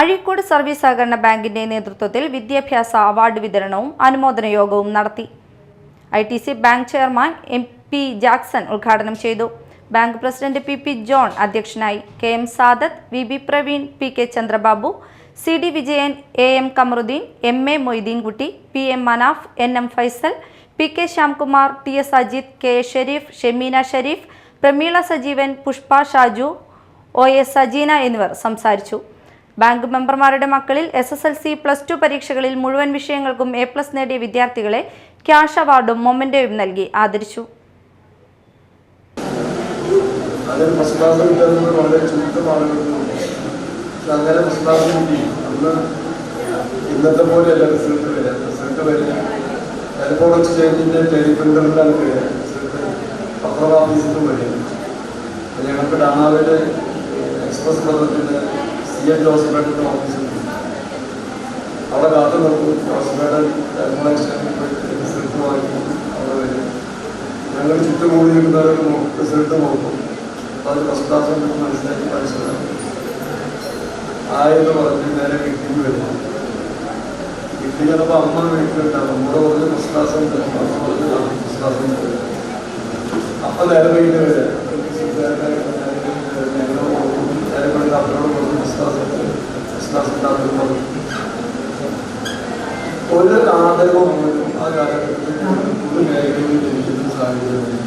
Azhikode service സഹകരണ ബാങ്കിന്റെ നേതൃത്വത്തിൽ വിദ്യാഭ്യാസ അവാർഡ് വിതരണവും അനുമോദന യോഗവും നടത്തി. I T C bank chairman M P Jackson ഉദ്ഘാടനം ചെയ്തു. Bank president P P John അധ്യക്ഷനായി. K M Sadath V B Praveen P K Chandrababu C D Vijayan A M Kamaruddin M A Moideenkutty P M Manaf N M Faisal P K Shyamkumar T S Ajith K Sherif Shemeena Sherif Prameela Sajeevan Pushpa Shaju O S Sajeena എന്നിവർ സംസാരിച്ചു. Bank മെമ്പർമാരുടെ മക്കളിൽ S S L C plus two പരീക്ഷകളിൽ മുഴുവൻ വിഷയങ്ങൾക്കും A plus നേടിയ വിദ്യാർത്ഥികളെ cash അവാർഡും മൊമെന്റോയും നൽകി ആദരിച്ചു. പത്രവാഫീസിലും ഇന്നത്തെ ഞങ്ങൾക്ക് ഡാമാവിലെ എക്സ്പ്രസ് പത്രത്തിന്റെ സി എൻ ജോസഫേട്ടന്റെ ഓഫീസിൽ അവിടെ കാത്തു നിർത്തും ജോസഫേട്ടൻ റിസൾട്ട് വാങ്ങി അവിടെ വരും. ഞങ്ങൾ ചുറ്റും കൂടി നിൽക്കുന്നവരൊക്കെ റിസൾട്ട് നോക്കും. അത് ഫസ്റ്റ് ക്ലാസ് ഉണ്ടെന്ന് മനസ്സിലാക്കി മനസ്സിലാക്കും ആയെന്ന് പറഞ്ഞ് നേരെ വീട്ടിൽ വരുന്നു. വീട്ടിൽ ചിലപ്പോൾ അമ്മ വീട്ടിലുണ്ടാവും നമ്മുടെ പറഞ്ഞ് ഫസ്റ്റ് ക്ലാസ് അപ്പൊ നേരെ വൈകിട്ട് വരിക ഞങ്ങൾ നേരെ പോയിട്ട് അവരോട് പറഞ്ഞു ഫസ്റ്റ് ക്ലാസ് ഉണ്ട് ഫസ്റ്റ് ക്ലാസ് ഉണ്ടാകുമെന്ന് പറഞ്ഞു ഒരു ആദരവും ആ കാലഘട്ടത്തിൽ ഒരു മേഖലയിൽ ജനിക്കുന്ന സാഹചര്യം